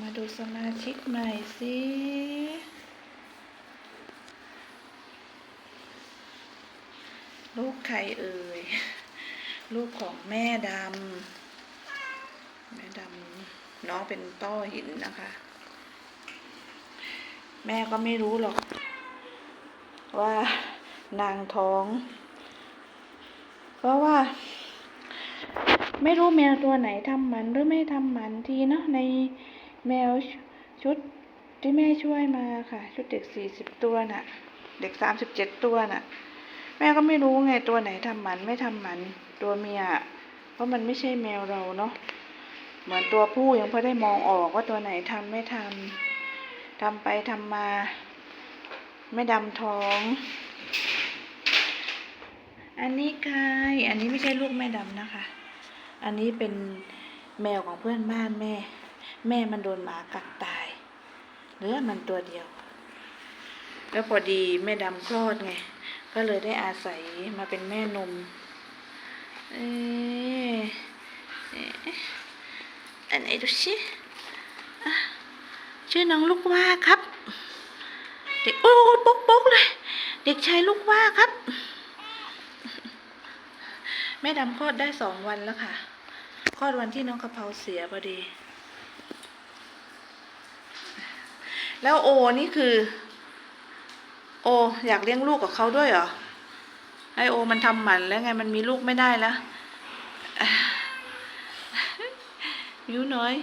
มาดูสมาชิกใหม่สิลูกใครเอ่ย ลูกของแม่ดำ แม่ดำน้องเป็นต้อหินนะคะ แม่ก็ไม่รู้หรอก ว่านางท้อง เพราะว่า ไม่รู้แมวตัวไหนทำหมันหรือไม่ทำหมันทีเนาะในแมวชุดที่แม่ช่วยมาค่ะ ชุดเด็กสี่สิบตัวน่ะ เด็กสามสิบเจ็ดตัวน่ะ แม่ก็ไม่รู้ไงตัวไหนทำหมันไม่ทำหมันตัวเมีย เพราะมันไม่ใช่แมวเราเนาะเหมือนตัวผู้ยังพอได้มองออกว่าตัวไหนทำไม่ทำทำไปทำมา ไม่ดำท้อง อันนี้ใครอันนี้ไม่ใช่ลูกแม่ดำนะคะ อันนี้เป็นแมวของเพื่อนบ้านแม่ แม่มันโดนหมากัดตาย เหลือมันตัวเดียว แล้วพอดีแม่ดำคลอดไง ก็เลยได้อาศัยมาเป็นแม่นม เอ๊ะอันไหนดูสิชื่อน้องลูกว่าครับ เด็กโอ้ยปุ๊กปุ๊กเลย เด็กชายลูกว่าครับ แม่ดำคลอดได้สองวันแล้วค่ะคลอดวันที่น้องกะเพราเสียพอดี แล้วโอนี่คือ โอ อยากเลี้ยงลูกกับเขาด้วยเหรอไอโอ มันทำหมันแล้วไงมันมีลูกไม่ได้แล้วอะมิวน้อย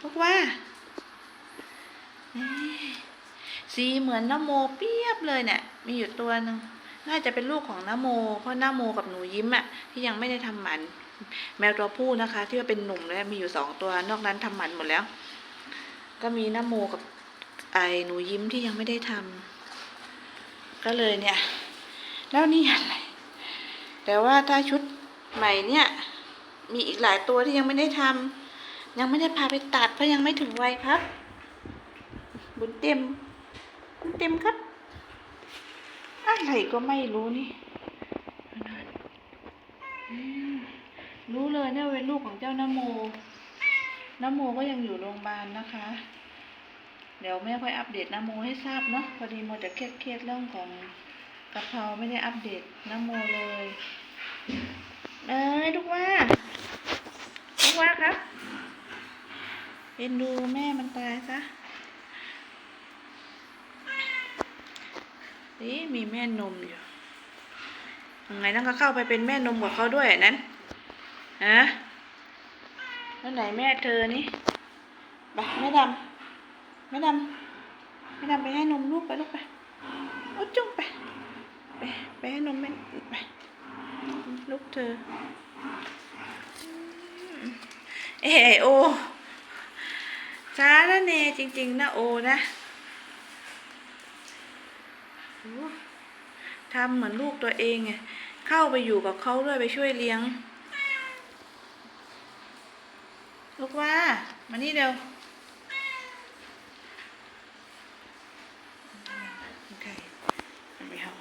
ลูกว่าสีเหมือนน้ำโมเปียบเลยเนี่ยมีอยู่ตัวหนึ่ง น่าจะเป็นลูกของน้ำโม เพราะน้ำโมกับหนูยิ้มอะที่ยังไม่ได้ทำหมัน แมวตัวผู้นะคะ ที่ว่าเป็นหนุ่มแล้วมีอยู่สองตัวนอกนั้นทำหมันหมดแล้ว ก็มีน้ำโมกับไอหนูยิ้มที่ยังไม่ได้ทำก็เลยเนี่ย แล้วนี่อะไรแต่ว่าถ้าชุดใหม่เนี่ย มีอีกหลายตัวที่ยังไม่ได้ทำยังไม่ได้พาไปตัดเพราะยังไม่ถึงวัยครับ บุญเต็มบุญเต็มครับ อะไรก็ไม่รู้นี่รู้เลยเนี่ยเป็นลูกของเจ้านโมนโมก็ยังอยู่โรงพยาบาลนะคะ เดี๋ยวแม่ค่อยอัปเดตนโมให้ทราบเนาะพอดีโมจะเครียดๆเรื่องของกะเพราไม่ได้อัปเดตนโมเลยเอ้ยลูกว่าลูกว่าครับเอ็นดูแม่มันตายซะ นี่มีแม่นมอยู่ยังไงนั่นก็เข้าไปเป็นแม่นมกับเขาด้วยนั้นฮะแล้วไหนแม่เธอนี่ไปแม่ดำไม่ดำไม่ดำไปให้นมลูกไปลูกไปโอ้จุ๊บไปไปไปให้นมแม่ไปลูกเธอ เอ้ยโอช้าแล้วเนจริง ๆ นะโอนะ ทำเหมือนลูกตัวเองไงเข้าไปอยู่กับเขาด้วยไปช่วยเลี้ยง ลูกว่า มานี่เดียวไปเอา